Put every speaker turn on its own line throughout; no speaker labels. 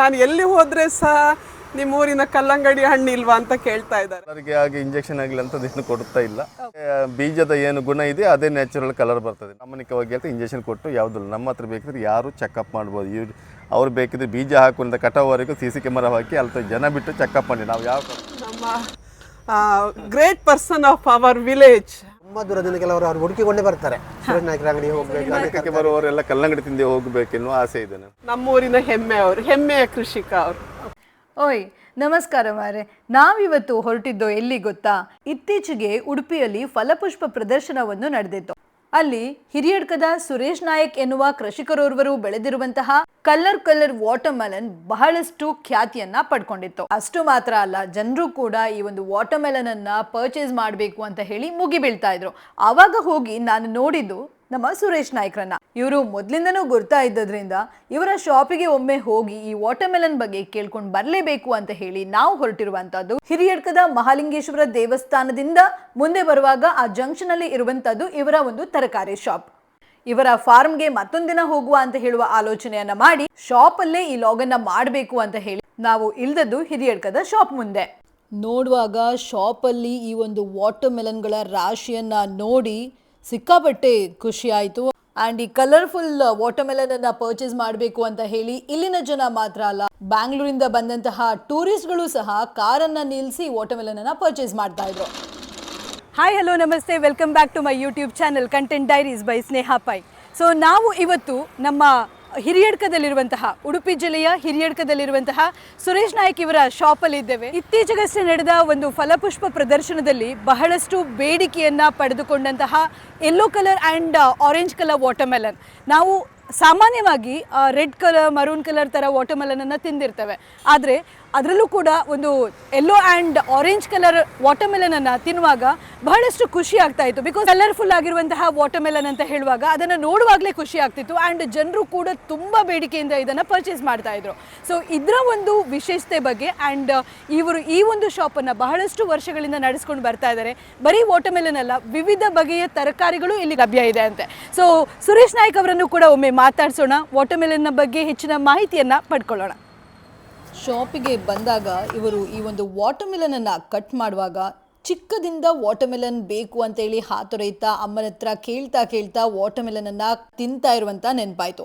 ನಾನು ಎಲ್ಲಿ ಹೋದ್ರೆ ಸಹ ನಿಮ್ಮ ಊರಿನ ಕಲ್ಲಂಗಡಿ ಹಣ್ಣು ಇಲ್ವಾ ಅಂತ ಕೇಳ್ತಾ ಇದ್ದಾರೆ.
ಅವರಿಗೆ ಆಗಿ ಇಂಜೆಕ್ಷನ್ ಆಗಲಿ ಅಂತ ಏನು ಕೊಡ್ತಾ ಇಲ್ಲ. ಆ, ಬೀಜದ ಏನು ಗುಣ ಇದೆ ಅದೇ ನ್ಯಾಚುರಲ್ ಕಲರ್ ಬರ್ತದೆ. ಸಾಮಾನ್ಯವಾಗಿ ಅಂತ ಇಂಜೆಕ್ಷನ್ ಕೊಟ್ಟು ಯಾವುದಿಲ್ಲ ನಮ್ಮ ಹತ್ರ ಬೇಕಿದ್ರೆ ಯಾರು ಚೆಕಪ್ ಮಾಡ್ಬೋದು. ಇವ್ರು ಅವ್ರು ಬೇಕಿದ್ರೆ ಬೀಜ ಹಾಕುವಂಥ ಕಟಾವವರೆಗೂ ಸಿ ಸಿ ಕ್ಯಾಮರಾ ಹಾಕಿ ಅಲ್ಲಿ ಜನ ಬಿಟ್ಟು ಚೆಕಪ್ ಮಾಡಿ. ನಾವು ಯಾವ
ನಮ್ಮ great person of our village
ತುಂಬ ದೂರದಿಂದ ಕೆಲವರು ಅವ್ರು ಹುಡುಕಿಕೊಂಡೇ ಬರ್ತಾರೆ. ಸುರೇಶ್ ನಾಯ್ಕರ ಅಂಗಡಿ ಹೋಗ್ಬೇಕು
ಬರುವವರೆಲ್ಲ ಕಲ್ಲಂಗಡಿ ತಿಂದೆ ಹೋಗಬೇಕೆನ್ನುವ ಆಸೆ ಇದೆ ನನಗೆ.
ನಮ್ಮೂರಿನ ಹೆಮ್ಮೆ ಅವರು ಹೆಮ್ಮೆಯ ಕೃಷಿಕ ಅವರು.
ಓಯ್ ನಮಸ್ಕಾರ ಮಾರೆ. ನಾವಿವತ್ತು ಹೊರಟಿದ್ದು ಎಲ್ಲಿ ಗೊತ್ತಾ? ಇತ್ತೀಚೆಗೆ ಉಡುಪಿಯಲ್ಲಿ ಫಲಪುಷ್ಪ ಪ್ರದರ್ಶನವನ್ನು ನಡೆದಿತ್ತು. ಅಲ್ಲಿ ಹಿರಿಯಡ್ಕದ ಸುರೇಶ್ ನಾಯಕ್ ಎನ್ನುವ ಕೃಷಿಕರೋರ್ವರು ಬೆಳೆದಿರುವಂತಹ ಕಲ್ಲರ್ ಕಲ್ಲರ್ ವಾಟರ್ ಮೆಲನ್ ಬಹಳಷ್ಟು ಖ್ಯಾತಿಯನ್ನ ಪಡ್ಕೊಂಡಿತ್ತು. ಅಷ್ಟು ಮಾತ್ರ ಅಲ್ಲ, ಜನರು ಕೂಡ ಈ ಒಂದು ವಾಟರ್ ಮೆಲನ್ ಅನ್ನ ಪರ್ಚೇಸ್ ಮಾಡಬೇಕು ಅಂತ ಹೇಳಿ ಮುಗಿಬೀಳ್ತಾ ಇದ್ರು. ಆವಾಗ ಹೋಗಿ ನಾನು ನೋಡಿದ್ದು ನಮ್ಮ ಸುರೇಶ್ ನಾಯ್ಕರನ್ನ. ಇವರು ಮೊದ್ಲಿಂದನೂ ಗುರ್ತಾ ಇದ್ದದ್ರಿಂದ ಇವರ ಶಾಪಿಗೆ ಒಮ್ಮೆ ಹೋಗಿ ಈ ವಾಟರ್ ಮೆಲನ್ ಬಗ್ಗೆ ಕೇಳ್ಕೊಂಡು ಬರಲೇಬೇಕು ಅಂತ ಹೇಳಿ ನಾವು ಹೊರಟಿರುವಂತಹದ್ದು ಹಿರಿಯಡ್ಕದ ಮಹಾಲಿಂಗೇಶ್ವರ ದೇವಸ್ಥಾನದಿಂದ ಮುಂದೆ ಬರುವಾಗ ಆ ಜಂಕ್ಷನ್ ಅಲ್ಲಿ ಇರುವಂತಹದ್ದು ಇವರ ಒಂದು ತರಕಾರಿ ಶಾಪ್. ಇವರ ಫಾರ್ಮ್ಗೆ ಮತ್ತೊಂದಿನ ಹೋಗುವ ಅಂತ ಹೇಳುವ ಆಲೋಚನೆಯನ್ನ ಮಾಡಿ ಶಾಪ್ ಅಲ್ಲೇ ಈ ಲಾಗನ್ನ ಮಾಡಬೇಕು ಅಂತ ಹೇಳಿ ನಾವು ಇಲ್ದದ್ದು ಹಿರಿಯಡ್ಕದ ಶಾಪ್ ಮುಂದೆ. ನೋಡುವಾಗ ಶಾಪಲ್ಲಿ ಈ ಒಂದು ವಾಟರ್ ಮೆಲನ್ಗಳ ರಾಶಿಯನ್ನ ನೋಡಿ ಸಿಕ್ಕಾಪಟ್ಟೆ ಖುಷಿ ಆಯಿತು ಆ್ಯಂಡ್ ಈ ಕಲರ್ಫುಲ್ ವಾಟರ್ ಮೆಲನ್ ಅನ್ನ ಪರ್ಚೇಸ್ ಮಾಡಬೇಕು ಅಂತ ಹೇಳಿ ಇಲ್ಲಿನ ಜನ ಮಾತ್ರ ಅಲ್ಲ ಬ್ಯಾಂಗ್ಳೂರಿಂದ ಬಂದಂತಹ ಟೂರಿಸ್ಟ್ಗಳು ಸಹ ಕಾರನ್ನ ನಿಲ್ಲಿಸಿ ವಾಟರ್ ಮೆಲನ್ ಅನ್ನ ಪರ್ಚೇಸ್ ಮಾಡ್ತಾ ಇದ್ರು. ಹಾಯ್ ಹಲೋ ನಮಸ್ತೆ. Welcome back to my YouTube channel content diaries by Sneha Pai so ನಾವು ಇವತ್ತು ನಮ್ಮ ಹಿರಿಯಡ್ಕದಲ್ಲಿರುವಂತಹ, ಉಡುಪಿ ಜಿಲ್ಲೆಯ ಹಿರಿಯಡ್ಕದಲ್ಲಿರುವಂತಹ ಸುರೇಶ್ ನಾಯಕ್ ಇವರ ಶಾಪಲ್ಲಿ ಇದ್ದೇವೆ. ಇತ್ತೀಚೆಗಷ್ಟೇ ನಡೆದ ಒಂದು ಫಲಪುಷ್ಪ ಪ್ರದರ್ಶನದಲ್ಲಿ ಬಹಳಷ್ಟು ಬೇಡಿಕೆಯನ್ನ ಪಡೆದುಕೊಂಡಂತಹ yellow colour and orange colour watermelon ನಾವು ಸಾಮಾನ್ಯವಾಗಿ ರೆಡ್ ಕಲರ್ ಮರೂನ್ ಕಲರ್ ಥರ ವಾಟರ್ಮೆಲನನ್ನು ತಿಂದಿರ್ತೇವೆ. ಆದರೆ ಅದರಲ್ಲೂ ಕೂಡ ಒಂದು ಯೆಲ್ಲೋ ಆ್ಯಂಡ್ ಆರೆಂಜ್ ಕಲರ್ ವಾಟರ್ಮೆಲನನ್ನು ತಿನ್ನುವಾಗ ಬಹಳಷ್ಟು ಖುಷಿ ಆಗ್ತಾ ಇತ್ತು. ಬಿಕಾಸ್ ಕಲರ್ಫುಲ್ ಆಗಿರುವಂತಹ ವಾಟರ್ಮೆಲನ್ ಅಂತ ಹೇಳುವಾಗ ಅದನ್ನು ನೋಡುವಾಗಲೇ ಖುಷಿ ಆಗ್ತಿತ್ತು. ಆ್ಯಂಡ್ ಜನರು ಕೂಡ ತುಂಬ ಬೇಡಿಕೆಯಿಂದ ಇದನ್ನು ಪರ್ಚೇಸ್ ಮಾಡ್ತಾ ಇದ್ರು. ಸೊ ಇದರ ಒಂದು ವಿಶೇಷತೆ ಬಗ್ಗೆ ಆ್ಯಂಡ್ ಇವರು ಈ ಒಂದು ಶಾಪನ್ನು ಬಹಳಷ್ಟು ವರ್ಷಗಳಿಂದ ನಡೆಸ್ಕೊಂಡು ಬರ್ತಾ ಇದ್ದಾರೆ ಬರೀ ವಾಟರ್ಮೆಲನ್ ಅಲ್ಲ, ವಿವಿಧ ಬಗೆಯ ತರಕಾರಿಗಳು ಇಲ್ಲಿ ಲಭ್ಯ ಇದೆ ಅಂತೆ. ಸೊ ಸುರೇಶ್ ನಾಯ್ಕ್ ಅವರನ್ನು ಕೂಡ ಒಮ್ಮೆ ಮಾತಾಡ್ಸೋಣ. ವಾಟರ್ಮೆಲನ್ನ ಬಗ್ಗೆ ಹೆಚ್ಚಿನ ಮಾಹಿತಿಯನ್ನು ಪಡ್ಕೊಳ್ಳೋಣ. ಶಾಪಿಗೆ ಬಂದಾಗ ಇವರು ಈ ಒಂದು ವಾಟರ್ಮೆಲನ್ ಅನ್ನ ಕಟ್ ಮಾಡುವಾಗ ಚಿಕ್ಕದಿಂದ ವಾಟರ್ಮೆಲನ್ ಬೇಕು ಅಂತೇಳಿ ಹಾತೊರೆಯುತ್ತಾ ಅಮ್ಮನ ಹತ್ರ ಕೇಳ್ತಾ ಕೇಳ್ತಾ ವಾಟರ್ಮೆಲನ್ ಅನ್ನ ತಿಂತಾ ಇರುವಂತ ನೆನಪಾಯಿತು.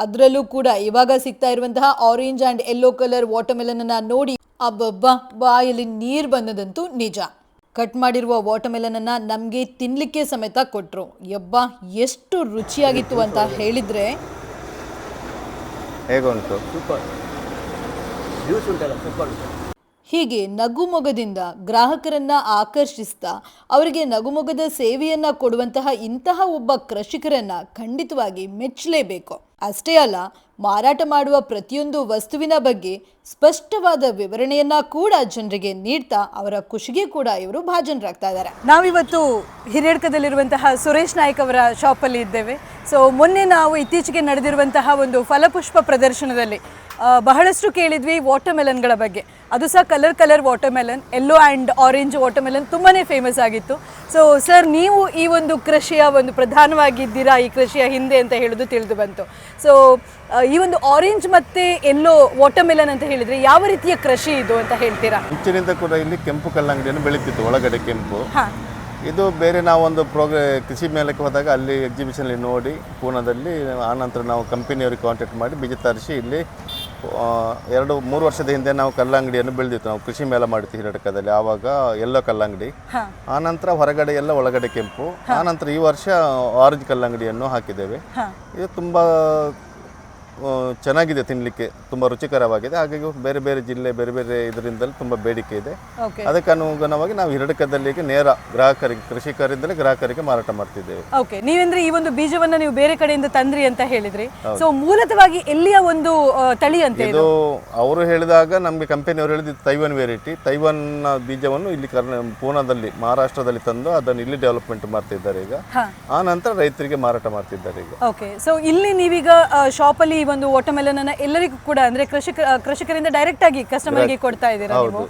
ಅದರಲ್ಲೂ ಕೂಡ ಇವಾಗ ಸಿಗ್ತಾ ಇರುವಂತಹ orange and yellow colour watermelon ಅನ್ನ ನೋಡಿ ಅಬ್ಬಬ್ಬ ಬಾಯಲ್ಲಿ ನೀರು ಬಂದದಂತೂ ನಿಜ. ಕಟ್ ಮಾಡಿರುವ ವಾಟರ್ಮೆಲನ್ ಅನ್ನ ನಮಗೆ ತಿನ್ಲಿಕ್ಕೆ ಸಮೇತ ಕೊಟ್ರು. ಯಬ್ಬ ಎಷ್ಟು ರುಚಿಯಾಗಿತ್ತು ಅಂತ ಹೇಳಿದ್ರೆ?
ಹೇಗುಂಟು
ಜ್ಯೂಸ್ ಉಂಟಲ್ಲ ಸೂಪರ್
ಹೀಗೆ ನಗುಮೊಗದಿಂದ ಗ್ರಾಹಕರನ್ನ ಆಕರ್ಷಿಸ್ತಾ ಅವರಿಗೆ ನಗುಮೊಗದ ಸೇವೆಯನ್ನ ಕೊಡುವಂತಹ ಇಂತಹ ಒಬ್ಬ ಕೃಷಿಕರನ್ನ ಖಂಡಿತವಾಗಿ ಮೆಚ್ಚಲೇಬೇಕು. ಅಷ್ಟೇ ಅಲ್ಲ ಮಾರಾಟ ಮಾಡುವ ಪ್ರತಿಯೊಂದು ವಸ್ತುವಿನ ಬಗ್ಗೆ ಸ್ಪಷ್ಟವಾದ ವಿವರಣೆಯನ್ನ ಕೂಡ ಜನರಿಗೆ ನೀಡ್ತಾ ಅವರ ಖುಷಿಗೆ ಕೂಡ ಇವರು ಭಾಜನರಾಗ್ತಾ ಇದ್ದಾರೆ. ನಾವಿವತ್ತು ಹಿರಿಯಡ್ಕದಲ್ಲಿರುವಂತಹ ಸುರೇಶ್ ನಾಯ್ಕ ಅವರ ಶಾಪಲ್ಲಿ ಇದ್ದೇವೆ. ಸೊ ಮೊನ್ನೆ ನಾವು ಇತ್ತೀಚೆಗೆ ನಡೆದಿರುವಂತಹ ಒಂದು ಫಲಪುಷ್ಪ ಪ್ರದರ್ಶನದಲ್ಲಿ ಬಹಳಷ್ಟು ಕೇಳಿದ್ವಿ ವಾಟರ್ಮೆಲನ್ಗಳ ಬಗ್ಗೆ. ಅದು ಸಹ colour colour watermelon yellow and orange watermelon ತುಂಬಾ ಫೇಮಸ್ ಆಗಿತ್ತು. ಸೊ ಸರ್ ನೀವು ಈ ಒಂದು ಕೃಷಿಯ ಒಂದು ಪ್ರಧಾನವಾಗಿದ್ದೀರಾ ಈ ಕೃಷಿಯ ಹಿಂದೆ ಅಂತ ಹೇಳೋದು ತಿಳಿದು ಬಂತು. ಸೊ ಈ ಒಂದು ಆರೆಂಜ್ ಮತ್ತು ಎಲ್ಲೋ ವಾಟರ್ಮೆಲನ್ ಅಂತ ಹೇಳಿದ್ರೆ ಯಾವ ರೀತಿಯ ಕೃಷಿ ಇದು ಅಂತ ಹೇಳ್ತೀರಾ?
ಮುಂಚಿನಿಂದ ಕೂಡ ಇಲ್ಲಿ ಕೆಂಪು ಕಲ್ಲಂಗಡಿಯನ್ನು ಬೆಳೀತಿತ್ತು ಒಳಗಡೆ ಕೆಂಪು.
ಹಾಂ.
ಇದು ಬೇರೆ ನಾವೊಂದು ಒಂದು ಪ್ರೋಗ್ರ ಕೃಷಿ ಮೇಲಕ್ಕೆ ಹೋದಾಗ ಅಲ್ಲಿ ಎಕ್ಸಿಬಿಷನಲ್ಲಿ ನೋಡಿ ಪೂನಾದಲ್ಲಿ ಆನಂತರ ನಾವು ಕಂಪನಿಯವರಿಗೆ ಕಾಂಟ್ಯಾಕ್ಟ್ ಮಾಡಿ ಬೀಜ ತರಿಸಿ ಇಲ್ಲಿ ಎರಡು ಮೂರು ವರ್ಷದ ಹಿಂದೆ ನಾವು ಕಲ್ಲಂಗಡಿಯನ್ನು ಬೆಳೆದಿತ್ತು. ನಾವು ಕೃಷಿ ಮೇಳ ಮಾಡ್ತೀವಿ ಹಿರಡಕದಲ್ಲಿ ಆವಾಗ ಎಲ್ಲೋ ಕಲ್ಲಂಗಡಿ. ಆನಂತರ ಹೊರಗಡೆ ಎಲ್ಲ ಒಳಗಡೆ ಕೆಂಪು. ಆನಂತರ ಈ ವರ್ಷ ಆರೆಂಜ್ ಕಲ್ಲಂಗಡಿಯನ್ನು ಹಾಕಿದ್ದೇವೆ. ಇದು ತುಂಬ ಚೆನ್ನಾಗಿದೆ ತಿನ್ನಲಿಕ್ಕೆ ತುಂಬ ರುಚಿಕರವಾಗಿದೆ. ಹಾಗಾಗಿ ಬೇರೆ ಬೇರೆ ಜಿಲ್ಲೆ ಬೇರೆ ಬೇರೆ ಇದರಿಂದಲೂ ತುಂಬ ಬೇಡಿಕೆ ಇದೆ.
ಓಕೆ
ಅದಕ್ಕೆ ಅನುಗುಣವಾಗಿ ನಾವು ಹಿರಡಕದಲ್ಲಿಗೆ ನೇರ ಗ್ರಾಹಕರಿಗೆ ಕೃಷಿಕರಿಂದಲೇ ಗ್ರಾಹಕರಿಗೆ ಮಾರಾಟ ಮಾಡ್ತಿದ್ದೇವೆ.
ಓಕೆ ನೀವೇಂದ್ರೆ ಈ ಒಂದು ಬೀಜವನ್ನ ನೀವು ಬೇರೆ ಕಡೆಯಿಂದ ತಂದ್ರಿ ಅಂತ ಹೇಳಿದ್ರಿ. ಸೊ ಮೂಲತವಾಗಿ ಎಲ್ಲಿಯ ಒಂದು ಆ, ತಳಿ ಅಂತ ಇದು
ಇದು ಅವರು ಹೇಳಿದಾಗ ನಮಗೆ ಕಂಪನಿಯವರು ಹೇಳಿದ್ದು ತೈವನ್ ವೆರೈಟಿ ತೈವನ್ ಬೀಜವನ್ನು ಇಲ್ಲಿ ಕರ್ನ ಪೂನಾದಲ್ಲಿ ಮಹಾರಾಷ್ಟ್ರದಲ್ಲಿ ತಂದು ಅದನ್ನು ಇಲ್ಲಿ ಡೆವಲಪ್ಮೆಂಟ್ ಮಾಡ್ತಿದ್ದಾರೆ ಈಗ.
ಹಾ.
ಆ ನಂತರ ರೈತರಿಗೆ ಮಾರಾಟ ಮಾಡ್ತಿದ್ದಾರೆ ಈಗ.
ಓಕೆ ಸೊ ಇಲ್ಲಿ ನೀವೀಗ ಶಾಪಲ್ಲಿ ಈ ಒಂದು ವಾಟರ್ಮೆಲನ್ ಅನ್ನ ಎಲ್ಲರಿಗೂ ಕೂಡ ಅಂದ್ರೆ ಕೃಷಿಕ ಕೃಷಿಕರಿಂದ ಡೈರೆಕ್ಟ್ ಆಗಿ ಕಸ್ಟಮರ್ಗೆ ಕೊಡ್ತಾ ಇದ್ದೀರಾ ನೀವು?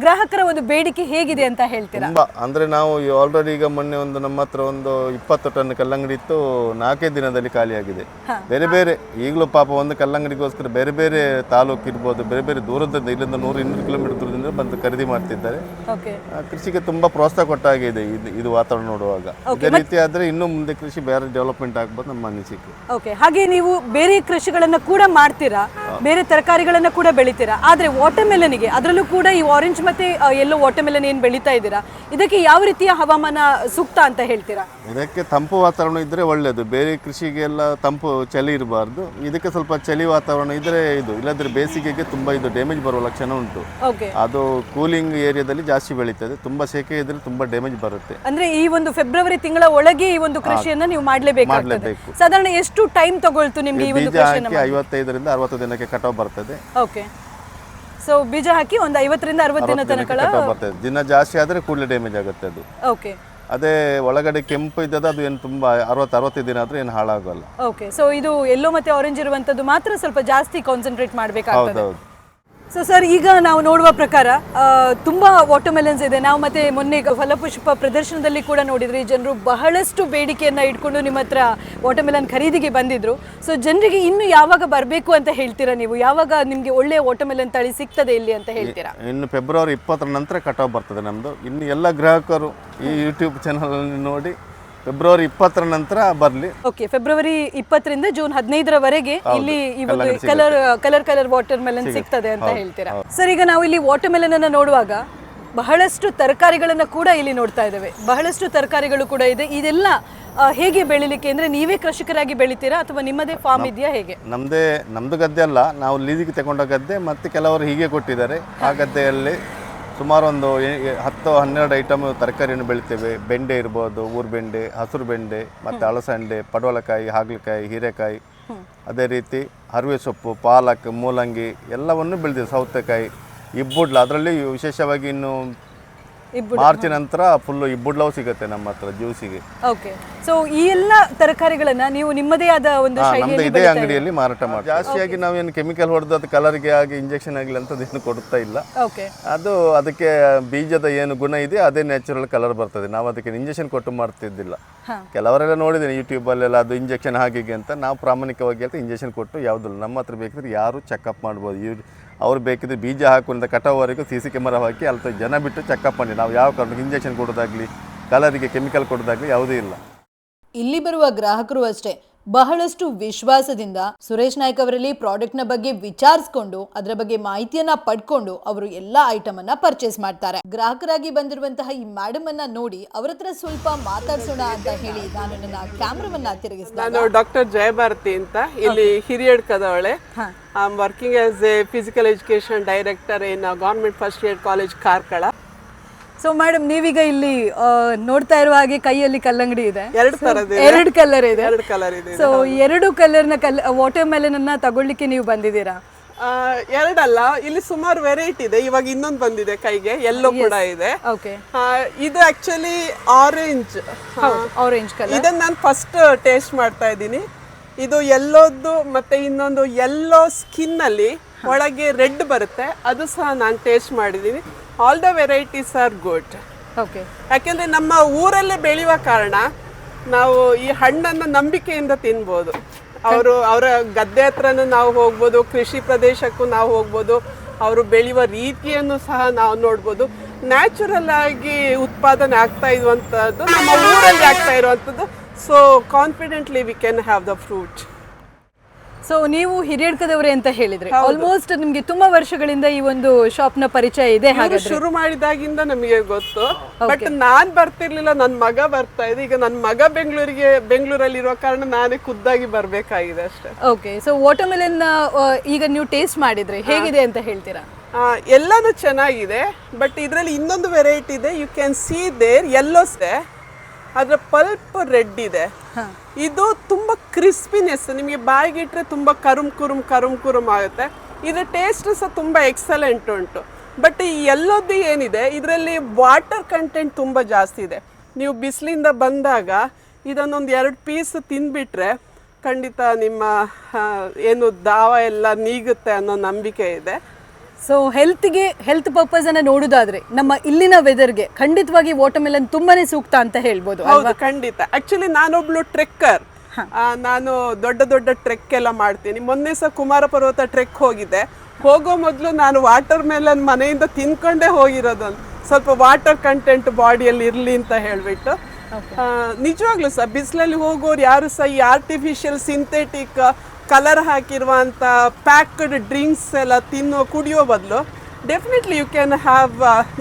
ಗ್ರಾಹಕರ ಒಂದು ಬೇಡಿಕೆ ಹೇಗಿದೆ ಅಂತ ಹೇಳ್ತೀರಾ?
ಅಂದ್ರೆ ಅಂದರೆ ನಾವು ಆಲ್ರೆಡಿ ಈಗ ಮೊನ್ನೆ ಒಂದು ನಮ್ಮ ಹತ್ರ ಒಂದು ಇಪ್ಪತ್ತು ಟನ್ ಕಲ್ಲಂಗಡಿ ಇತ್ತು ನಾಲ್ಕೇ ದಿನದಲ್ಲಿ ಖಾಲಿಯಾಗಿದೆ. ಬೇರೆ ಬೇರೆ ಈಗಲೂ ಪಾಪ ಒಂದು ಕಲ್ಲಂಗಡಿಗೋಸ್ಕರ ಬೇರೆ ಬೇರೆ ತಾಲೂಕು ಇರ್ಬೋದು ಬೇರೆ ಬೇರೆ ದೂರದಿಂದ ಇಲ್ಲಿಂದ ನೂರು ಇನ್ನೂರು ಕಿಲೋಮೀಟರ್ ದೂರದಿಂದ ಬಂದು ಖರೀದಿ ಮಾಡ್ತಿದ್ದಾರೆ. ಆ, ಕೃಷಿಗೆ ತುಂಬಾ ಪ್ರೋತ್ಸಾಹ ಕೊಟ್ಟಾಗಿದೆ ಇದೆ ಇದು ಇದು ವಾತಾವರಣ ನೋಡುವಾಗ. ಇದೇ ರೀತಿ ಆದ್ರೆ ಇನ್ನು ಮುಂದೆ ಕೃಷಿ ಬೇರೆ ಡೆವಲಪ್ಮೆಂಟ್ ಆಗ್ಬೋದು ನಮ್ಮ ಅನಿಸಿಕೆ
ಓಕೆ ಹಾಗೆ ನೀವು ಬೇರೆ ಕೃಷಿಗಳನ್ನ ಕೂಡ ಮಾಡ್ತೀರಾ? ಬೇರೆ ತರಕಾರಿಗಳನ್ನ ಕೂಡ ಬೆಳಿತೀರಾ? ಆದ್ರೆ ವಾಟರ್ ಮೆಲನ್ಗೆ ಅದರಲ್ಲೂ ಕೂಡ ಈ ಆರೆಂಜ್ ಮತ್ತೆ ಎಲ್ಲೋ ವಾಟರ್ಮೆಲನ್ ಏನು ಬೆಳೀತಾ ಇದ್ದೀರಾ? ಇದಕ್ಕೆ ಯಾವ ರೀತಿಯ ಹವಾಮಾನ ಸೂಕ್ತ ಅಂತ ಹೇಳ್ತೀರಾ?
ಇದಕ್ಕೆ ತಂಪು ವಾತಾವರಣ ಇದ್ರೆ ಒಳ್ಳೆಯದು ಬೇರೆ ಕೃಷಿಗೆಲ್ಲ ತಂಪು ಚಳಿ ಇರಬಾರ್ದು. ಇದಕ್ಕೆ ಸ್ವಲ್ಪ ಚಳಿ ವಾತಾವರಣ ಇದ್ರೆ ಇದು. ಇಲ್ಲದ್ರೆ ಬೇಸಿಗೆಗೆ ತುಂಬಾ ಇದು ಡ್ಯಾಮೇಜ್ ಬರುವ ಲಕ್ಷಣ ಉಂಟು.
ಓಕೆ.
ಅದು ಕೂಲಿಂಗ್ ಏರಿಯಾದಲ್ಲಿ ಜಾಸ್ತಿ ಬೆಳೀತದೆ. ತುಂಬಾ ಸೇಕೆ ಇದ್ರೆ ತುಂಬಾ ಡ್ಯಾಮೇಜ್ ಬರುತ್ತೆ.
ಅಂದ್ರೆ ಈ ಒಂದು ಫೆಬ್ರವರಿ ತಿಂಗಳ ಒಳಗೆ ಈ ಒಂದು ಕೃಷಿಯನ್ನ ನೀವು ಮಾಡಲೇಬೇಕು
ಮಾಡ್ಲೇಬೇಕು.
ಸಾಧಾರಣ ಎಷ್ಟು ಟೈಮ್ ತಗೊಳ್ತು ನಿಮ್ಗೆ ಈ ಒಂದು
ಬೀಜ
ಕೃಷಿಯನ್ನ
ಹಾಕಿ ಐವತ್ತೈದರಿಂದ ಅರವತ್ತು ದಿನಕ್ಕೆ ಕಟಾವು ಬರ್ತದೆ.
ಓಕೆ. ಸೊ ಬೀಜ ಹಾಕಿ ಒಂದು ಐವತ್ತರಿಂದ ಅರವತ್ತು ದಿನ ತನಕ
ಬರ್ತದೆ. ದಿನ ಜಾಸ್ತಿ ಆದರೆ ಕೂಡಲೇ ಡ್ಯಾಮೇಜ್ ಆಗುತ್ತೆ ಅದು.
ಓಕೆ
ಅದೇ ಒಳಗಡೆ ಕೆಂಪು ಇದ್ದದ ಅದು ಏನು ತುಂಬಾ ಅರವತ್ತು ಅರವತ್ತೈದು ದಿನ ಆದ್ರೆ ಏನು ಹಾಳಾಗಲ್ಲ.
ಓಕೆ ಸೊ ಇದು ಎಲ್ಲೋ ಮತ್ತೆ ಆರೆಂಜ್ ಇರುವಂತದ್ದು ಮಾತ್ರ ಸ್ವಲ್ಪ ಜಾಸ್ತಿ ಕಾನ್ಸಂಟ್ರೇಟ್ ಮಾಡಬೇಕಾಗ್ತದೆ.
ಹೌದೌದು.
ಸೊ ಸರ್ ಈಗ ನಾವು ನೋಡುವ ಪ್ರಕಾರ ತುಂಬ ವಾಟರ್ಮೆಲನ್ಸ್ ಇದೆ. ನಾವು ಮತ್ತೆ ಮೊನ್ನೆ ಫಲಪುಷ್ಪ ಪ್ರದರ್ಶನದಲ್ಲಿ ಕೂಡ ನೋಡಿದ್ರಿ. ಜನರು ಬಹಳಷ್ಟು ಬೇಡಿಕೆಯನ್ನ ಇಟ್ಕೊಂಡು ನಿಮ್ಮ ಹತ್ರ ವಾಟರ್ಮೆಲನ್ ಖರೀದಿಗೆ ಬಂದಿದ್ರು. ಸೊ ಜನರಿಗೆ ಇನ್ನು ಯಾವಾಗ ಬರಬೇಕು ಅಂತ ಹೇಳ್ತೀರಾ ನೀವು? ಯಾವಾಗ ನಿಮಗೆ ಒಳ್ಳೆಯ ವಾಟರ್ಮೆಲನ್ ತಳಿ ಸಿಗ್ತದೆ ಇಲ್ಲಿ ಅಂತ ಹೇಳ್ತೀರಾ?
ಇನ್ನು ಫೆಬ್ರವರಿ ಇಪ್ಪತ್ತರ ನಂತರ ಕಟಾವು ಬರ್ತದೆ ನಮ್ಮದು ಇನ್ನು ಎಲ್ಲ ಗ್ರಾಹಕರು ಈ ಯೂಟ್ಯೂಬ್ ಚಾನಲಲ್ಲಿ ನೋಡಿ ಫೆಬ್ರವರಿ ಇಪ್ಪತ್ತರ ನಂತರ ಬರಲಿ.
ಓಕೆ ಫೆಬ್ರವರಿ ಇಪ್ಪತ್ತರಿಂದ ಜೂನ್ ಹದಿನೈದರವರೆಗೆ ಇಲ್ಲಿ ಇವತ್ತು colour colour colour watermelon ಸಿಗ್ತದೆ ಅಂತ ಹೇಳ್ತೀರಾ? ಸರ್ ಈಗ ನಾವು ಇಲ್ಲಿ ವಾಟರ್ ಮೆಲನ್ ಅನ್ನ ನೋಡುವಾಗ ಬಹಳಷ್ಟು ತರಕಾರಿಗಳನ್ನ ಕೂಡ ಇಲ್ಲಿ ನೋಡ್ತಾ ಇದ್ದೇವೆ. ಬಹಳಷ್ಟು ತರಕಾರಿಗಳು ಕೂಡ ಇದೆ. ಇದೆಲ್ಲ ಹೇಗೆ ಬೆಳಿಲಿಕ್ಕೆ ಅಂದ್ರೆ ನೀವೇ ಕೃಷಿಕರಾಗಿ ಬೆಳಿತೀರಾ ಅಥವಾ ನಿಮ್ಮದೇ ಫಾರ್ಮ್ ಇದೆಯಾ ಹೇಗೆ?
ನಮ್ದೇ ನಮ್ದು ಗದ್ದೆ ಅಲ್ಲ. ನಾವು ಲೀಸಿಗೆ ತಗೊಂಡ ಗದ್ದೆ ಮತ್ತೆ ಕೆಲವರು ಹೀಗೆ ಕೊಟ್ಟಿದ್ದಾರೆ. ಆ ಗದ್ದೆಯಲ್ಲಿ ಸುಮಾರು ಒಂದು ಎ- ಎ- ಹತ್ತು ಹನ್ನೆರಡು ಐಟಮ್ ತರಕಾರಿಯನ್ನು ಬೆಳಿತೇವೆ. ಬೆಂಡೆ ಇರ್ಬೋದು ಊರು ಬೆಂಡೆ ಹಸಿರು ಬೆಂಡೆ ಮತ್ತು ಅಳಸಂಡೆ ಪಡವಲಕಾಯಿ ಹಾಗಲಕಾಯಿ ಹೀರೆಕಾಯಿ. ಅದೇ ರೀತಿ ಹರಿವೆ ಸೊಪ್ಪು ಪಾಲಕ್ ಮೂಲಂಗಿ ಎಲ್ಲವನ್ನು ಬೆಳೆದಿದೆ ಸೌತೆಕಾಯಿ ಇಬ್ಬುಡ್ಲ ಅದರಲ್ಲಿ ವಿಶೇಷವಾಗಿ ಇನ್ನು ಮಾರ್ಚ್ ನಂತರ ಫುಲ್ ಇಬ್ಬುಡ್ಲವು ಸಿಗುತ್ತೆ ನಮ್ಮ ಹತ್ರ ಜ್ಯೂಸಿಗೆ
ಓಕೆ ಸೊ ಈ ಎಲ್ಲ ತರಕಾರಿಗಳನ್ನ ನೀವು ನಿಮ್ಮದೇ ಆದ ಒಂದು
ನಮ್ದು ಇದೇ ಅಂಗಡಿಯಲ್ಲಿ ಮಾರಾಟ ಮಾಡಿ ಜಾಸ್ತಿಯಾಗಿ ನಾವೇನು ಕೆಮಿಕಲ್ ಹೊಡೆದು ಅದು ಕಲರ್ಗೆ ಆಗಿ ಇಂಜೆಕ್ಷನ್ ಆಗಲಿ ಅಂತ ಏನು ಕೊಡ್ತಾ ಇಲ್ಲ.
ಓಕೆ
ಅದು ಅದಕ್ಕೆ ಬೀಜದ ಏನು ಗುಣ ಇದೆ ಅದೇ ನ್ಯಾಚುರಲ್ ಕಲರ್ ಬರ್ತದೆ. ನಾವು ಅದಕ್ಕೆ ಇಂಜೆಕ್ಷನ್ ಕೊಟ್ಟು ಮಾಡ್ತಿದ್ದಿಲ್ಲ. ಕೆಲವರೆಲ್ಲ ನೋಡಿದ್ದೀನಿ ಯೂಟ್ಯೂಬಲ್ಲೆಲ್ಲ ಅದು ಇಂಜೆಕ್ಷನ್ ಹಾಗೆ ಅಂತ. ನಾವು ಪ್ರಾಮಾಣಿಕವಾಗಿ ಅಂತ ಇಂಜೆಕ್ಷನ್ ಕೊಟ್ಟು ಯಾವುದಿಲ್ಲ. ನಮ್ಮ ಹತ್ರ ಬೇಕಿದ್ರೆ ಯಾರು ಚೆಕಪ್ ಮಾಡ್ಬೋದು. ಅವ್ರು ಬೇಕಿದ್ರೆ ಬೀಜ ಹಾಕುವಂಥ ಕಟಾವರೆಗೂ ಸಿ ಸಿ ಕ್ಯಾಮರಾ ಹಾಕಿ ಅಲ್ಲಿ ಜನ ಬಿಟ್ಟು ಚೆಕಪ್ ಮಾಡಿ. ನಾವು ಯಾವ ಕಾರಣಕ್ಕೆ ಇಂಜೆಕ್ಷನ್ ಕೊಡೋದಾಗಲಿ ಕಲರಿಗೆ ಕೆಮಿಕಲ್ ಕೊಡೋದಾಗಲಿ ಯಾವುದೇ ಇಲ್ಲ.
ಇಲ್ಲಿ ಬರುವ ಗ್ರಾಹಕರು ಅಷ್ಟೇ ಬಹಳಷ್ಟು ವಿಶ್ವಾಸದಿಂದ ಸುರೇಶ್ ನಾಯ್ಕ್ ಅವರಲ್ಲಿ ಪ್ರಾಡಕ್ಟ್ನ ಬಗ್ಗೆ ವಿಚಾರಿಸಿಕೊಂಡು ಅದರ ಬಗ್ಗೆ ಮಾಹಿತಿಯನ್ನ ಪಡ್ಕೊಂಡು ಅವರು ಎಲ್ಲಾ ಐಟಮ್ ಅನ್ನ ಪರ್ಚೇಸ್ ಮಾಡ್ತಾರೆ. ಗ್ರಾಹಕರಾಗಿ ಬಂದಿರುವಂತಹ ಈ ಮೇಡಮ್ ಅನ್ನ ನೋಡಿ ಅವರ ಹತ್ರ ಸ್ವಲ್ಪ ಮಾತಾಡ್ಸೋಣ ಅಂತ ಹೇಳಿ ನಾನು ನನ್ನ ಕ್ಯಾಮ್ರಾವನ್ನ ತಿರುಗಿಸಿದಾಗ
ನಾನು ಡಾಕ್ಟರ್ ಜಯಭಾರತಿ ಅಂತ ಇಲ್ಲಿ ಹಿರಿಯಡ್ಕದವಳೆ I am working as a physical education director in government first year college Karkala
so madam ನೀವೀಗ ಇಲ್ಲಿ ನೋಡ್ತಾ ಇರುವ ಹಾಗೆ ಕೈಯಲ್ಲಿ ಕಲ್ಲಂಗಡಿ ಇದೆ.
ಎರಡು ಕಲರ್ ಇದೆ.
ಎರಡು ಕಲರ್ ಇದೆ.
ಎರಡು ಕಲರ್ ಇದೆ.
ಸೊ ಎರಡು ಕಲರ್ನ ಕಲ್ ವಾಟರ್ ಮೆಲನ್ ಅನ್ನ ತಗೊಳ್ಳಿಕ್ಕೆ ನೀವು ಬಂದಿದ್ದೀರಾ?
ಎರಡಲ್ಲ ಇಲ್ಲಿ ಸುಮಾರು ವೆರೈಟಿ ಇದೆ. ಇವಾಗ ಇನ್ನೊಂದು ಬಂದಿದೆ ಕೈಗೆ. ಎಲ್ಲೋ ಕೂಡ ಇದೆ.
ಓಕೆ
ಇದು ಆಕ್ಚುಲಿ ಆರೆಂಜ್
ಆರೆಂಜ್ ಕಲರ್
ಇದನ್ನ ನಾನು ಫಸ್ಟ್ ಟೇಸ್ಟ್ ಮಾಡ್ತಾ ಇದ್ದೀನಿ. ಇದು ಎಲ್ಲೋದ್ದು ಮತ್ತೆ ಇನ್ನೊಂದು ಎಲ್ಲೋ ಸ್ಕಿನ್ ಅಲ್ಲಿ ಒಳಗೆ ರೆಡ್ ಬರುತ್ತೆ. ಅದು ಸಹ ನಾನು ಟೇಸ್ಟ್ ಮಾಡಿದ್ದೀನಿ. All the varieties are good
okay
ಯಾಕೆಂದರೆ ನಮ್ಮ ಊರಲ್ಲೇ ಬೆಳೆಯುವ ಕಾರಣ ನಾವು ಈ ಹಣ್ಣನ್ನು ನಂಬಿಕೆಯಿಂದ ತಿನ್ಬೋದು. ಅವರು ಅವರ ಗದ್ದೆ ಹತ್ರನೂ ನಾವು ಹೋಗ್ಬೋದು ಕೃಷಿ ಪ್ರದೇಶಕ್ಕೂ ನಾವು ಹೋಗ್ಬೋದು ಅವರು ಬೆಳೆಯುವ ರೀತಿಯನ್ನು ಸಹ ನಾವು ನೋಡ್ಬೋದು. ನ್ಯಾಚುರಲ್ ಆಗಿ ಉತ್ಪಾದನೆ ಆಗ್ತಾ ಇರುವಂಥದ್ದು ನಮ್ಮ ಊರಲ್ಲಿ ಆಗ್ತಾ ಇರುವಂಥದ್ದು so confidently we can have the fruit
so ನೀವು ಹಿರಿಯಡ್ಕದವರೇ ಅಂತ ಹೇಳಿದ್ರೆ. ಆಲ್ಮೋಸ್ಟ್ ನಿಮ್ಗೆ ತುಂಬಾ ವರ್ಷಗಳಿಂದ ಈ ಒಂದು ಶಾಪ್ನ ಪರಿಚಯ ಇದೆ ಹಾಗೆ
ಶುರು ಮಾಡಿದಾಗಿಂದ ನಮಗೆ ಗೊತ್ತು. ಬಟ್ ನಾನ್ ಬರ್ತಿರ್ಲಿಲ್ಲ ನನ್ನ ಮಗ ಬರ್ತಾ ಇದೆ. ಈಗ ನನ್ನ ಮಗ ಬೆಂಗಳೂರಿಗೆ ಬೆಂಗಳೂರಲ್ಲಿ ಇರುವ ಕಾರಣ ನಾನೇ ಖುದ್ದಾಗಿ ಬರ್ಬೇಕಾಗಿದೆ ಅಷ್ಟೇ.
ಓಕೆ ಸೊ ವಾಟರ್ ಮೆಲನ್ ಈಗ ನೀವು ಟೇಸ್ಟ್ ಮಾಡಿದ್ರೆ. ಹೇಗಿದೆ ಅಂತ ಹೇಳ್ತೀರಾ?
ಎಲ್ಲಾನು ಚೆನ್ನಾಗಿದೆ ಬಟ್ ಇದರಲ್ಲಿ ಇನ್ನೊಂದು ವೆರೈಟಿ ಇದೆ. You can see there yellows ಇದೆ. ಅದರ ಪಲ್ಪ್ ರೆಡ್ ಇದೆ. ಇದು ತುಂಬ ಕ್ರಿಸ್ಪಿನೆಸ್ ನಿಮಗೆ ಬಾಯಿಗೆ ಇಟ್ಟರೆ ತುಂಬ ಕರುಮ್ ಕುರುಮ್ ಕರುಮ್ ಕುರುಮ್ ಆಗುತ್ತೆ. ಇದರ ಟೇಸ್ಟ್ ಸಹ ತುಂಬ ಎಕ್ಸಲೆಂಟ್ ಉಂಟು. ಬಟ್ ಈ ಎಲ್ಲೋದು ಏನಿದೆ, ಇದರಲ್ಲಿ ವಾಟರ್ ಕಂಟೆಂಟ್ ತುಂಬ ಜಾಸ್ತಿ ಇದೆ. ನೀವು ಬಿಸಿಲಿಂದ ಬಂದಾಗ ಇದನ್ನೊಂದು ಎರಡು ಪೀಸ್ ತಿಂದುಬಿಟ್ರೆ ಖಂಡಿತ ನಿಮ್ಮ ಏನು ದಾವ ಎಲ್ಲ ನೀಗುತ್ತೆ ಅನ್ನೋ ನಂಬಿಕೆ ಇದೆ.
ಸೊ ಹೆಲ್ತ್ಗೆ ಹೆಲ್ತ್ ಪರ್ಪಸ್ ಅನ್ನ ನೋಡೋದಾದ್ರೆ ನಮ್ಮ ಇಲ್ಲಿನ ವೆದರ್ಗೆ ಖಂಡಿತವಾಗಿ ವಾಟರ್ಮೆಲನ್ ತುಂಬಾನೇ ಸೂಕ್ತ ಅಂತ ಹೇಳ್ಬೋದು
ಹೌದು ಖಂಡಿತ. ಆಕ್ಚುಲಿ ನಾನೊಬ್ಳು ಟ್ರೆಕ್ಕರ್ ನಾನು ದೊಡ್ಡ ದೊಡ್ಡ ಟ್ರೆಕ್ ಎಲ್ಲ ಮಾಡ್ತೀನಿ. ಮೊನ್ನೆ ಸಹ ಕುಮಾರ ಪರ್ವತ ಟ್ರೆಕ್ ಹೋಗಿದ್ದೆ ಹೋಗೋ ಮೊದಲು ನಾನು ವಾಟರ್ ಮೆಲನ್ ಮನೆಯಿಂದ ತಿನ್ಕೊಂಡೇ ಹೋಗಿರೋದು. ಸ್ವಲ್ಪ ವಾಟರ್ ಕಂಟೆಂಟ್ ಬಾಡಿಯಲ್ಲಿ ಇರಲಿ ಅಂತ ಹೇಳಿಬಿಟ್ಟು. ನಿಜವಾಗ್ಲೂ ಸರ್ ಬಿಸಿಲಲ್ಲಿ ಹೋಗೋರು ಯಾರು ಸಹ ಈ ಆರ್ಟಿಫಿಷಿಯಲ್ ಸಿಂಥೆಟಿಕ್ ಕಲರ್ ಹಾಕಿರುವಂಥ ಪ್ಯಾಕ್ಡ್ ಡ್ರಿಂಕ್ಸ್ ಎಲ್ಲ ತಿನ್ನೋ ಕುಡಿಯೋ ಬದಲು definitely you can have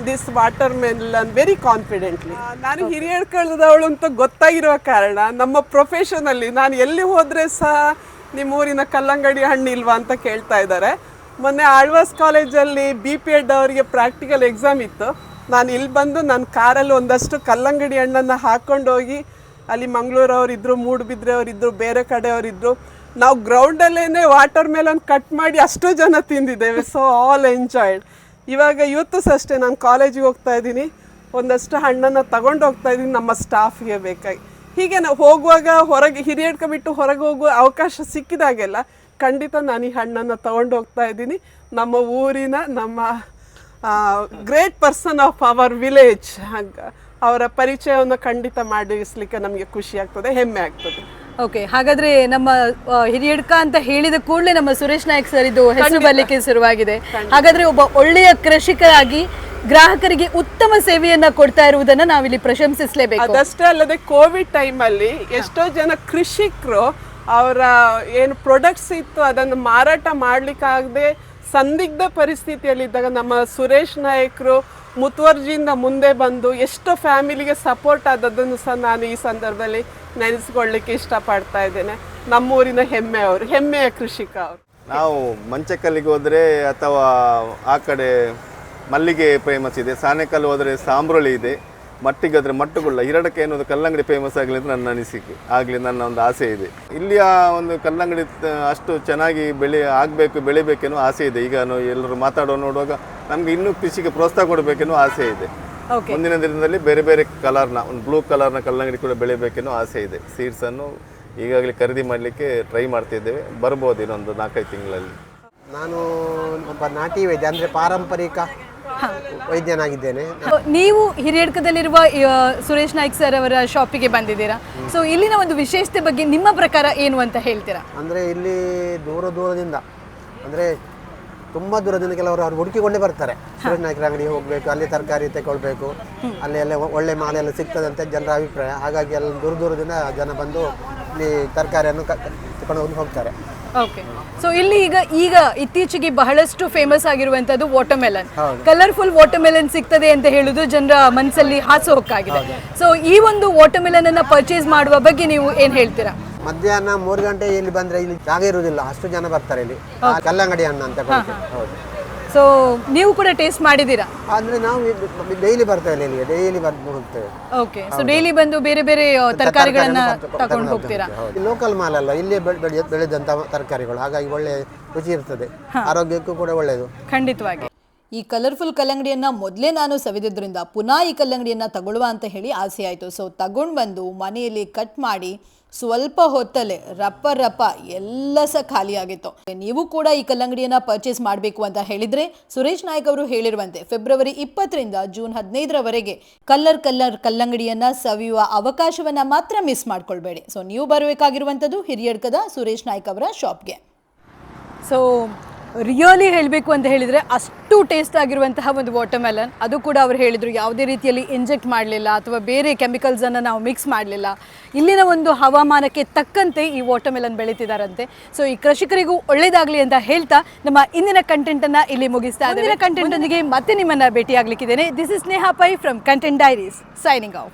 this watermelon very confidently ನಾನು ಹಿರಿಯಡ್ಕಳದವಳು ಅಂತ ಗೊತ್ತಾಗಿರೋ ಕಾರಣ ನಮ್ಮ ಪ್ರೊಫೆಷನಲ್ಲಿ ನಾನು ಎಲ್ಲಿ ಹೋದರೆ ಸಹ ನಿಮ್ಮ ಊರಿನ ಕಲ್ಲಂಗಡಿ ಹಣ್ಣು ಇಲ್ವಾ ಅಂತ ಕೇಳ್ತಾ ಇದ್ದಾರೆ. ಮೊನ್ನೆ ಆಳ್ವಾಸ್ ಕಾಲೇಜಲ್ಲಿ ಬಿ ಪಿ ಎಡ್ ಅವರಿಗೆ ಪ್ರಾಕ್ಟಿಕಲ್ ಎಕ್ಸಾಮ್ ಇತ್ತು. ನಾನು ಇಲ್ಲಿ ಬಂದು ನನ್ನ ಕಾರಲ್ಲಿ ಒಂದಷ್ಟು ಕಲ್ಲಂಗಡಿ ಹಣ್ಣನ್ನು ಹಾಕ್ಕೊಂಡೋಗಿ ಅಲ್ಲಿ ಮಂಗಳೂರವರಿದ್ದರು ಮೂಡುಬಿದ್ರೆಯವರಿದ್ದರು ಬೇರೆ ಕಡೆಯವರಿದ್ದರು ನಾವು ಗ್ರೌಂಡಲ್ಲೇ ವಾಟರ್ ಮೆಲನ್ ಕಟ್ ಮಾಡಿ ಅಷ್ಟು ಜನ ತಿಂದಿದ್ದೇವೆ ಸೊ ಆಲ್ ಎಂಜಾಯ್ಡ್ ಇವಾಗ ಇವತ್ತು ಅಷ್ಟೇ, ನಾನು ಕಾಲೇಜಿಗೆ ಹೋಗ್ತಾ ಇದ್ದೀನಿ. ಒಂದಷ್ಟು ಹಣ್ಣನ್ನು ತಗೊಂಡು ಹೋಗ್ತಾ ಇದ್ದೀನಿ, ನಮ್ಮ ಸ್ಟಾಫ್ಗೆ ಬೇಕಾಗಿ. ಹೀಗೆ ನಾವು ಹೋಗುವಾಗ ಹೊರಗೆ ಹಿರಿಯಡ್ಕೊಬಿಟ್ಟು ಹೊರಗೆ ಹೋಗುವ ಅವಕಾಶ ಸಿಕ್ಕಿದಾಗೆಲ್ಲ, ಖಂಡಿತ ನಾನು ಈ ಹಣ್ಣನ್ನು ತಗೊಂಡು ಹೋಗ್ತಾ ಇದ್ದೀನಿ. ನಮ್ಮ ಊರಿನ, ನಮ್ಮ great person of our village ಅವರ ಪರಿಚಯವನ್ನು ಖಂಡಿತ ಮಾಡಿಸ್ಲಿಕ್ಕೆ ನಮಗೆ ಖುಷಿ ಆಗ್ತದೆ, ಹೆಮ್ಮೆ ಆಗ್ತದೆ.
ಓಕೆ ಹಾಗಾದ್ರೆ ನಮ್ಮ ಹಿರಿಯಡ್ಕ ಅಂತ ಹೇಳಿದ ಕೂಡಲೇ ನಮ್ಮ ಸುರೇಶ್ ನಾಯಕ್ ಸರ್ ಇದು ಹೆಸರು ಬರ್ಲಿಕ್ಕೆ ಶುರುವಾಗಿದೆ. ಹಾಗಾದ್ರೆ ಒಬ್ಬ ಒಳ್ಳೆಯ ಕೃಷಿಕರಾಗಿ ಗ್ರಾಹಕರಿಗೆ ಉತ್ತಮ ಸೇವೆಯನ್ನ ಕೊಡ್ತಾ ಇರುವುದನ್ನ ನಾವಿಲ್ಲಿ ಪ್ರಶಂಸಿಸಲೇಬೇಕು.
ಅದಷ್ಟೇ ಅಲ್ಲದೆ ಕೋವಿಡ್ ಟೈಮಲ್ಲಿ ಎಷ್ಟೋ ಜನ ಕೃಷಿಕರು ಅವರ ಏನು ಪ್ರಾಡಕ್ಟ್ಸ್ ಇತ್ತು ಅದನ್ನು ಮಾರಾಟ ಮಾಡ್ಲಿಕ್ಕಾಗದೆ ಸಂದಿಗ್ಧ ಪರಿಸ್ಥಿತಿಯಲ್ಲಿದ್ದಾಗ ನಮ್ಮ ಸುರೇಶ್ ನಾಯಕ್ರು ಮುತುವರ್ಜಿಯಿಂದ ಮುಂದೆ ಬಂದು ಎಷ್ಟೋ ಫ್ಯಾಮಿಲಿಗೆ ಸಪೋರ್ಟ್ ಆದದ್ದನ್ನು ಸಹ ನಾನು ಈ ಸಂದರ್ಭದಲ್ಲಿ ನೆನೆಸ್ಕೊಳ್ಳಿಕ್ಕೆ ಇಷ್ಟಪಡ್ತಾ ಇದ್ದೇನೆ. ನಮ್ಮೂರಿನ ಹೆಮ್ಮೆ ಅವರು, ಹೆಮ್ಮೆಯ ಕೃಷಿಕ ಅವರು.
ನಾವು ಮಂಚಕಲ್ಲಿಗೆ ಹೋದರೆ ಅಥವಾ ಆ ಕಡೆ ಮಲ್ಲಿಗೆ ಫೇಮಸ್ ಇದೆ ಸಾನೆಕಲ್ಲು ಹೋದರೆ ಸಾಂಬ್ರಳಿ ಇದೆ ಮಟ್ಟಿಗಾದರೆ ಮಟ್ಟುಗುಳ್ಳ, ಹಿರಡಕ್ಕೆ ಅನ್ನೋದು ಕಲ್ಲಂಗಡಿ ಫೇಮಸ್ ಆಗಲಿ ಅಂತ ನನ್ನ ಅನಿಸಿಕೆ, ಆಗಲಿ ನನ್ನ ಒಂದು ಆಸೆ ಇದೆ. ಇಲ್ಲಿಯ ಒಂದು ಕಲ್ಲಂಗಡಿ ಅಷ್ಟು ಚೆನ್ನಾಗಿ ಬೆಳೆ ಆಗಬೇಕು ಬೆಳಿಬೇಕೆನ್ನೋ ಆಸೆ ಇದೆ. ಈಗ ಎಲ್ಲರೂ ಮಾತಾಡೋ ನೋಡುವಾಗ ನಮಗೆ ಇನ್ನೂ ಕೃಷಿಗೆ ಪ್ರೋತ್ಸಾಹ ಕೊಡಬೇಕೆನ್ನೋ ಆಸೆ ಇದೆ.
ಓಕೆ
ಮುಂದಿನ ದಿನದಲ್ಲಿ ಬೇರೆ ಬೇರೆ ಕಲರ್ನ ಒಂದು ಬ್ಲೂ ಕಲರ್ನ ಕಲ್ಲಂಗಡಿ ಕೂಡ ಬೆಳಿಬೇಕೆನ್ನೋ ಆಸೆ ಇದೆ. ಸೀಡ್ಸನ್ನು ಈಗಾಗಲೇ ಖರೀದಿ ಮಾಡಲಿಕ್ಕೆ ಟ್ರೈ ಮಾಡ್ತಿದ್ದೇವೆ. ಬರ್ಬೋದು ಇನ್ನೊಂದು ನಾಲ್ಕೈದು ತಿಂಗಳಲ್ಲಿ.
ನಾನು ಒಬ್ಬ ನಾಟಿ ವೈದ್ಯ ಅಂದರೆ ಪಾರಂಪರಿಕ ವೈದ್ಯನಾಗಿದ್ದೇನೆ.
ನೀವು ಹಿರಿಯಡ್ಕದಲ್ಲಿರುವ ಸುರೇಶ್ ನಾಯ್ಕ್ ಸರ್ ಅವರ ಶಾಪಿಗೆ ಬಂದಿದ್ದೀರಾ? ಸೊ ಇಲ್ಲಿನ ಒಂದು ವಿಶೇಷತೆ ಬಗ್ಗೆ ನಿಮ್ಮ ಪ್ರಕಾರ ಏನು ಅಂತ ಹೇಳ್ತೀರಾ?
ಅಂದರೆ ಇಲ್ಲಿ ದೂರ ದೂರದಿಂದ ಅಂದರೆ ತುಂಬ ದೂರದಿಂದ ಕೆಲವರು ಅವ್ರು ಹುಡುಕಿಕೊಂಡೇ ಬರ್ತಾರೆ. ಸುರೇಶ್ ನಾಯ್ಕರ ಅಂಗಡಿಗೆ ಹೋಗಬೇಕು ಅಲ್ಲಿ ತರಕಾರಿ ತಗೊಳ್ಬೇಕು ಅಲ್ಲಿ ಎಲ್ಲ ಒಳ್ಳೆ ಮಾಲೆ ಎಲ್ಲ ಸಿಗ್ತದೆ ಅಂತ ಜನರ ಅಭಿಪ್ರಾಯ. ಹಾಗಾಗಿ ಅಲ್ಲಿ ದೂರ ದೂರದಿಂದ ಜನ ಬಂದು ಇಲ್ಲಿ ತರಕಾರಿಯನ್ನು ತಗೊಂಡು ಹೋಗಿ ಹೋಗ್ತಾರೆ.
ಓಕೆ ಸೊ ಇಲ್ಲಿ ಈಗ ಈಗ ಇತ್ತೀಚೆಗೆ ಬಹಳಷ್ಟು ಫೇಮಸ್ ಆಗಿರುವಂತದ್ದು ವಾಟರ್ಮೆಲನ್ ಕಲರ್ಫುಲ್ ವಾಟರ್ಮೆಲನ್ ಸಿಗ್ತದೆ ಅಂತ ಹೇಳುದು ಜನರ ಮನಸ್ಸಲ್ಲಿ ಹಾಸುಹೊಕ್ಕಾಗಿದೆ ಸೊ ಈ ಒಂದು ವಾಟರ್ಮೆಲನ್ ಅನ್ನ ಪರ್ಚೇಸ್ ಮಾಡುವ ಬಗ್ಗೆ ನೀವು ಏನ್ ಹೇಳ್ತೀರಾ?
ಮಧ್ಯಾಹ್ನ ಮೂರು ಗಂಟೆ ಇಲ್ಲಿ ಬಂದ್ರೆ ಇಲ್ಲಿ ಜಾಗ ಇರುವುದಿಲ್ಲ ಅಷ್ಟು ಜನ ಬರ್ತಾರೆ ಇಲ್ಲಿ. ಆ ಕಲ್ಲಂಗಡಿ ಹಣ್ಣು ಅಂತ ಕೊಡ್ತೀವಿ. ಹೌದು.
ಸೊ ನೀವು ಕೂಡ ಟೇಸ್ಟ್ ಮಾಡಿದ್ದೀರಾ?
ಅಂದ್ರೆ ನಾವು ಡೈಲಿ ಬರ್ತೇವೆ ಇಲ್ಲಿ ಡೈಲಿ ಬಂದು ಹೋಗ್ತೇವೆ
ಓಕೆ ಸೊ ಡೈಲಿ ಬಂದು ಬೇರೆ ಬೇರೆ ತರಕಾರಿಗಳನ್ನ ತಗೊಂಡು ಹೋಗ್ತೀರಾ?
ಲೋಕಲ್ ಮಾಲ್ ಅಲ್ಲ ಇಲ್ಲಿ ಬೆಳೆ- ಬೆಳೆದಂತ ತರಕಾರಿಗಳು ಹಾಗಾಗಿ ಒಳ್ಳೆ ರುಚಿ ಇರ್ತದೆ. ಆರೋಗ್ಯಕ್ಕೂ ಕೂಡ ಒಳ್ಳೆಯದು.
ಖಂಡಿತವಾಗಿ.
ಈ ಕಲರ್ಫುಲ್ ಕಲ್ಲಂಗಡಿಯನ್ನ ಮೊದಲೇ ನಾನು ಸವಿದಿದ್ರಿಂದ ಪುನಃ ಈ ಕಲ್ಲಂಗಡಿಯನ್ನ ತಗೊಳ್ಳುವ ಅಂತ ಹೇಳಿ ಆಸೆ ಆಯಿತು. ಸೊ ತಗೊಂಡು ಬಂದು ಮನೆಯಲ್ಲಿ ಕಟ್ ಮಾಡಿ ಸ್ವಲ್ಪ ಹೊತ್ತಲ್ಲೇ ರಪ್ಪ ರಪ್ಪ ಎಲ್ಲ ಸಹ ಖಾಲಿಯಾಗಿತ್ತು ನೀವು ಕೂಡ ಈ ಕಲ್ಲಂಗಡಿಯನ್ನ ಪರ್ಚೇಸ್ ಮಾಡಬೇಕು ಅಂತ ಹೇಳಿದ್ರೆ ಸುರೇಶ್ ನಾಯ್ಕ್ ಅವರು ಹೇಳಿರುವಂತೆ ಫೆಬ್ರವರಿ ಇಪ್ಪತ್ತರಿಂದ ಜೂನ್ ಹದಿನೈದರವರೆಗೆ ಕಲ್ಲರ್ ಕಲ್ಲರ್ ಕಲ್ಲಂಗಡಿಯನ್ನ ಸವಿಯುವ ಅವಕಾಶವನ್ನ ಮಾತ್ರ ಮಿಸ್ ಮಾಡ್ಕೊಳ್ಬೇಡಿ. ಸೊ ನೀವು ಬರಬೇಕಾಗಿರುವಂಥದ್ದು ಹಿರಿಯಡ್ಕದ ಸುರೇಶ್ ನಾಯ್ಕ್ ಅವರ ಶಾಪ್ಗೆ
ಸೊ ರಿಯಲಿ ಹೇಳಬೇಕು ಅಂತ ಹೇಳಿದರೆ ಅಷ್ಟು ಟೇಸ್ಟ್ ಆಗಿರುವಂತಹ ಒಂದು ವಾಟರ್ ಮೆಲನ್ ಅದು ಕೂಡ ಅವರು ಹೇಳಿದರು ಯಾವುದೇ ರೀತಿಯಲ್ಲಿ ಇಂಜೆಕ್ಟ್ ಮಾಡಲಿಲ್ಲ ಅಥವಾ ಬೇರೆ ಕೆಮಿಕಲ್ಸನ್ನು ನಾವು ಮಿಕ್ಸ್ ಮಾಡಲಿಲ್ಲ. ಇಲ್ಲಿನ ಒಂದು ಹವಾಮಾನಕ್ಕೆ ತಕ್ಕಂತೆ ಈ ವಾಟರ್ ಮೆಲನ್ ಬೆಳೀತಿದ್ದಾರಂತೆ ಸೊ ಈ ಕೃಷಿಕರಿಗೂ ಒಳ್ಳೇದಾಗಲಿ ಅಂತ ಹೇಳ್ತಾ ನಮ್ಮ ಇಂದಿನ ಕಂಟೆಂಟನ್ನು ಇಲ್ಲಿ ಮುಗಿಸ್ತಾ ಇದ್ದೇನೆ ಕಂಟೆಂಟೊಂದಿಗೆ ಮತ್ತೆ ನಿಮ್ಮನ್ನು ಭೇಟಿಯಾಗಲಿಕ್ಕಿದ್ದೇನೆ. This is Sneha Pai from content diaries signing off